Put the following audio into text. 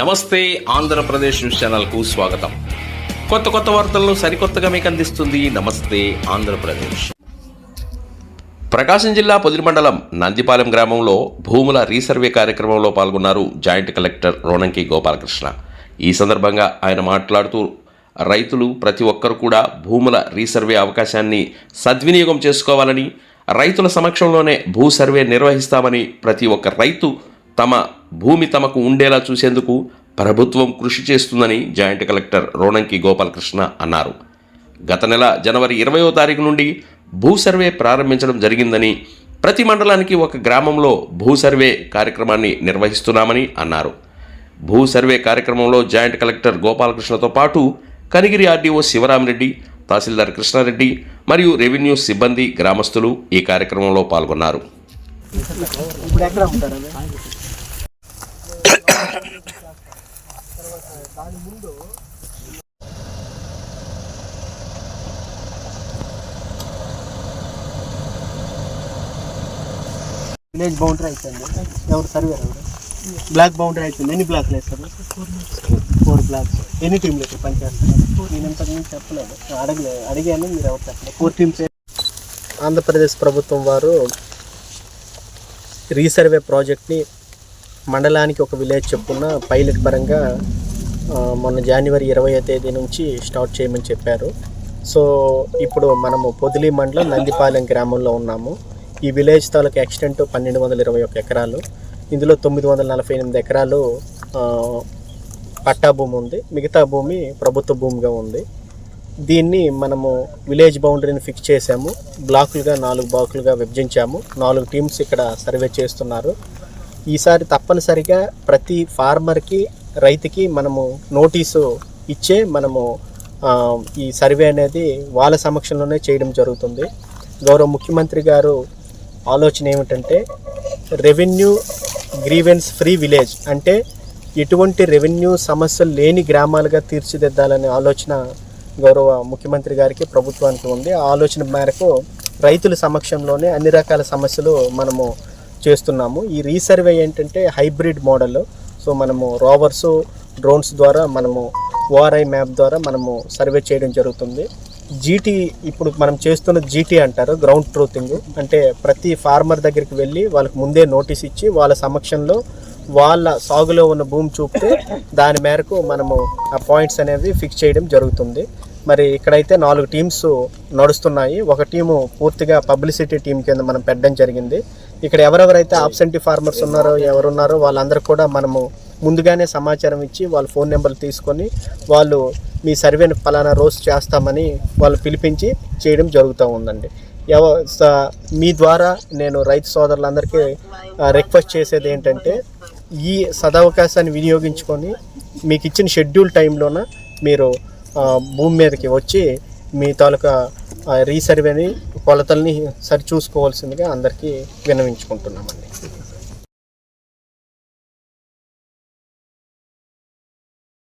నమస్తే ఆంధ్రప్రదేశ్ న్యూస్ ఛానల్కు స్వాగతం. కొత్త కొత్త వార్తలను సరికొత్తగా మీకు అందిస్తుంది నమస్తే ఆంధ్రప్రదేశ్. ప్రకాశం జిల్లా పొదిరి మండలం నందిపాలెం గ్రామంలో భూముల రీసర్వే కార్యక్రమంలో పాల్గొన్నారు జాయింట్ కలెక్టర్ రోనంకి గోపాలకృష్ణ. ఈ సందర్భంగా ఆయన మాట్లాడుతూ రైతులు ప్రతి ఒక్కరు కూడా భూముల రీసర్వే అవకాశాన్ని సద్వినియోగం చేసుకోవాలని రైతుల సమక్షంలోనే భూ సర్వే నిర్వహిస్తామని ప్రతి ఒక్క రైతు తమ భూమి తమకు ఉండేలా చూసేందుకు ప్రభుత్వం కృషి చేస్తుందని జాయింట్ కలెక్టర్ రోణంకి గోపాలకృష్ణ అన్నారు. గత నెల జనవరి ఇరవయో తారీఖు నుండి భూ సర్వే ప్రారంభించడం జరిగిందని ప్రతి మండలానికి ఒక గ్రామంలో భూ సర్వే కార్యక్రమాన్ని నిర్వహిస్తున్నామని అన్నారు. భూ సర్వే కార్యక్రమంలో జాయింట్ కలెక్టర్ గోపాలకృష్ణతో పాటు కనిగిరి ఆర్డీఓ శివరామరెడ్డి తహసీల్దార్ కృష్ణారెడ్డి మరియు రెవెన్యూ సిబ్బంది గ్రామస్తులు ఈ కార్యక్రమంలో పాల్గొన్నారు. ఇప్పుడు ఎక్కడ విలేజ్ బౌండరీ అయితే ఎవరు సర్వే ఎవరు? బ్లాక్ బౌండరీ అయిపోయింది. ఎన్ని బ్లాక్లు వేస్తారు ఫోర్ బ్లాక్స్. ఎన్ని టీంలు అయితే పనిచేస్తారు నేను ఇంతకు చెప్పలేదు. అడగలేదు అడిగాను మీరు ఎవరు చెప్పలేదు. ఫోర్ టీమ్స్ ఆంధ్రప్రదేశ్ ప్రభుత్వం వారు రీసర్వే ప్రాజెక్ట్ని మండలానికి ఒక విలేజ్ చొప్పున పైలట్ పరంగా మొన్న జనవరి ఇరవై తేదీ నుంచి స్టార్ట్ చేయమని చెప్పారు. సో ఇప్పుడు మనము పొదిలి మండలం నందిపాలెం గ్రామంలో ఉన్నాము. ఈ విలేజ్ తాలూకు ఎక్స్టెంట్ పన్నెండు వందల ఇరవై ఒక ఎకరాలు. ఇందులో తొమ్మిది వందల నలభై ఎనిమిది ఎకరాలు పట్టా భూమి ఉంది. మిగతా భూమి ప్రభుత్వ భూమిగా ఉంది. దీన్ని మనము విలేజ్ బౌండరీని ఫిక్స్ చేసాము బ్లాకులుగా నాలుగు బ్లాకులుగా విభజించాము. నాలుగు టీమ్స్ ఇక్కడ సర్వే చేస్తున్నారు. ఈసారి తప్పనిసరిగా ప్రతి ఫార్మర్కి రైతుకి మనము నోటీసు ఇచ్చే మనము ఈ సర్వే అనేది వాళ్ళ సమక్షంలోనే చేయడం జరుగుతుంది. గౌరవ ముఖ్యమంత్రి గారు ఆలోచన ఏమిటంటే రెవెన్యూ గ్రీవెన్స్ ఫ్రీ విలేజ్ అంటే ఎటువంటి రెవెన్యూ సమస్యలు లేని గ్రామాలుగా తీర్చిదిద్దాలనే ఆలోచన గౌరవ ముఖ్యమంత్రి గారికి ప్రభుత్వానికి ఉంది. ఆ ఆలోచన మేరకు రైతుల సమక్షంలోనే అన్ని రకాల సమస్యలు మనము చేస్తున్నాము. ఈ రీసర్వే ఏంటంటే హైబ్రిడ్ మోడల్. సో మనము రోవర్స్ డ్రోన్స్ ద్వారా మనము ఓఆర్ఐ మ్యాప్ ద్వారా మనము సర్వే చేయడం జరుగుతుంది. జీటీ ఇప్పుడు మనం చేస్తున్న జీటీ అంటారు గ్రౌండ్ ట్రూతింగ్. అంటే ప్రతి ఫార్మర్ దగ్గరికి వెళ్ళి వాళ్ళకి ముందే నోటీస్ ఇచ్చి వాళ్ళ సమక్షంలో వాళ్ళ సాగులో ఉన్న భూమి చూపితే దాని మేరకు మనము ఆ పాయింట్స్ అనేవి ఫిక్స్ చేయడం జరుగుతుంది. మరి ఇక్కడైతే నాలుగు టీమ్స్ నడుస్తున్నాయి. ఒక టీము పూర్తిగా పబ్లిసిటీ టీం కింద మనం పెట్టడం జరిగింది. ఇక్కడ ఎవరెవరైతే ఆబ్సెంటీ ఫార్మర్స్ ఉన్నారో ఎవరున్నారో వాళ్ళందరూ కూడా మనము ముందుగానే సమాచారం ఇచ్చి వాళ్ళ ఫోన్ నెంబర్లు తీసుకొని వాళ్ళు మీ సర్వేని ఫలానా రోజు చేస్తామని వాళ్ళు పిలిపించి చేయడం జరుగుతూ ఉందండి. ఎవ స- మీ ద్వారా నేను రైతు సోదరులందరికీ రిక్వెస్ట్ చేసేది ఏంటంటే ఈ సదవకాశాన్ని వినియోగించుకొని మీకు ఇచ్చిన షెడ్యూల్ టైంలోన మీరు భూమి మీదకి వచ్చి మీ తాలూకా రీసర్వేని కొలతల్ని సరి చూసుకోవాల్సిందిగా అందరికీ విన్నవించుకుంటున్నామండి.